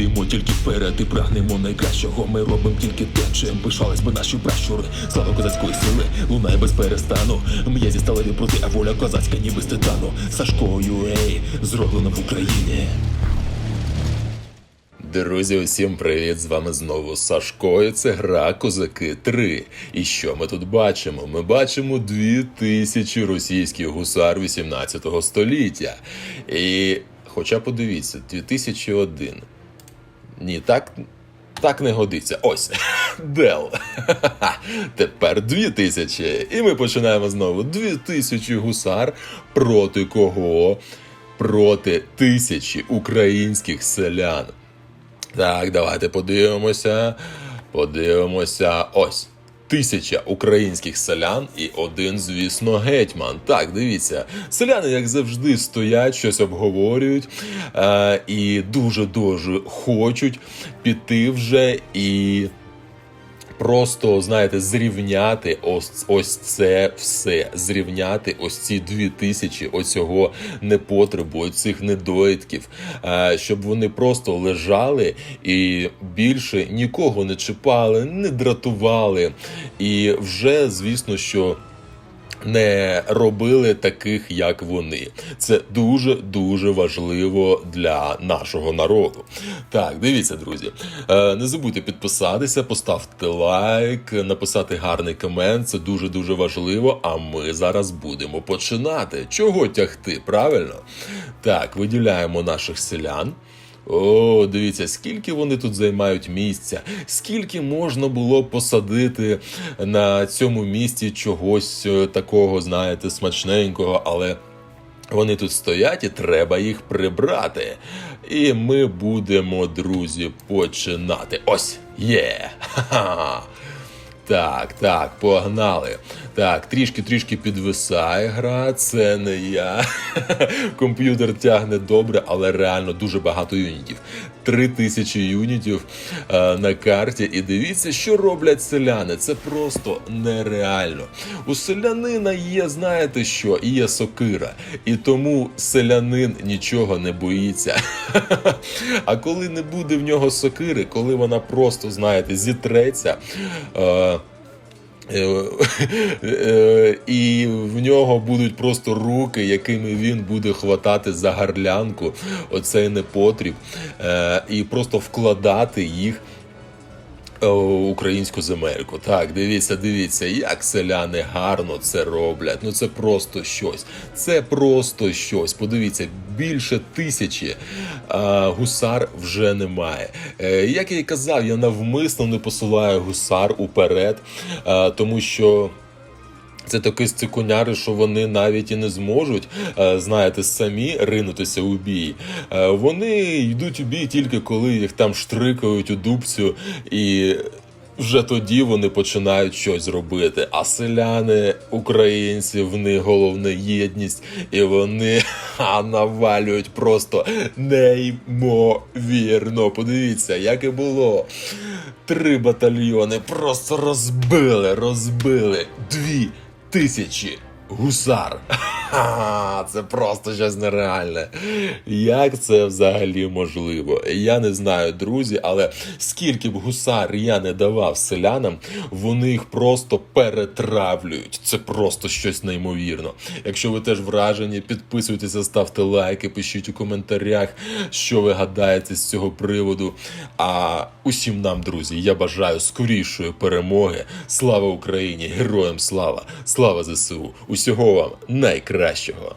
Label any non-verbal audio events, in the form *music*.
йдемо тільки вперед і прагнемо найкращого. Ми робимо тільки те, чим пишались би наші пращури. Слава козацької сили лунає без перестану. М'язі сталеві проти, а воля козацька, ніби з титану. Сашкою, ей, зроблено в Україні. Друзі, усім привіт! З вами знову Сашко. і Це гра Козаки 3. І що ми тут бачимо? Ми бачимо 2000 російських гусар 18 століття. І, хоча подивіться, 2001. Ні, так. Так не годиться. Ось. *laughs* Дел. *laughs* Тепер 2000. І ми починаємо знову. 2000 гусар проти кого? Проти тисячі українських селян. Так, давайте подивимося. Подивимося. Ось. Тисяча українських селян і один, звісно, гетьман. Так, дивіться, селяни, як завжди, стоять, щось обговорюють е, і дуже дуже хочуть піти вже і просто, знаєте, зрівняти ось ось це все. Зрівняти ось ці дві тисячі оцього непотребу, оцих недоїдків, е, щоб вони просто лежали і більше нікого не чіпали, не дратували. І вже, звісно, що. Не робили таких, як вони. Це дуже дуже важливо для нашого народу. Так, дивіться, друзі. Е, не забудьте підписатися, поставте лайк, написати гарний комент. Це дуже дуже важливо. А ми зараз будемо починати. Чого тягти? Правильно? Так, виділяємо наших селян. О, дивіться, скільки вони тут займають місця, скільки можна було посадити на цьому місці чогось е, такого, знаєте, смачненького, але. Вони тут стоять і треба їх прибрати. І ми будемо, друзі, починати. Ось є. Ха-ха. Так, так, погнали. Так, трішки-трішки підвисає гра, це не я. *laughs* Комп'ютер тягне добре, але реально дуже багато юнітів. Три тисячі юнітів е, на карті. І дивіться, що роблять селяни. Це просто нереально. У селянина є, знаєте що, і є сокира. І тому селянин нічого не боїться. *laughs* А коли не буде в нього сокири, коли вона просто, знаєте, зітреться. Е, Е, І в нього будуть просто руки, якими він буде хватати за гарлянку оцей непотріб, е, і просто вкладати їх. У Українську земельку. Так, дивіться, дивіться, як селяни гарно це роблять. Ну це просто щось. Це просто щось. Подивіться, більше тисячі а, гусар вже немає. Е, як я і казав, я навмисно не посилаю гусар уперед, а, тому що. Це такі цикуняри, що вони навіть і не зможуть, е, знаєте, самі ринутися у бій. Е, Вони йдуть у бій тільки коли їх там штрикають у дубцю і. Вже тоді вони починають щось робити. А селяни, українці, в них головна єдність, і вони *laughs* ха, навалюють просто неймовірно. Подивіться, як і було. Три батальйони просто розбили, розбили дві тисячі гусар. Це просто щось нереальне. Як це взагалі можливо? Я не знаю, друзі, але скільки б гусар я не давав селянам, вони їх просто перетравлюють. Це просто щось неймовірно. Якщо ви теж вражені, підписуйтеся, ставте лайки, пишіть у коментарях, що ви гадаєте з цього приводу. А усім нам, друзі, я бажаю скорішої перемоги. Слава Україні! Героям слава! Слава ЗСУ! Усього вам найкращого!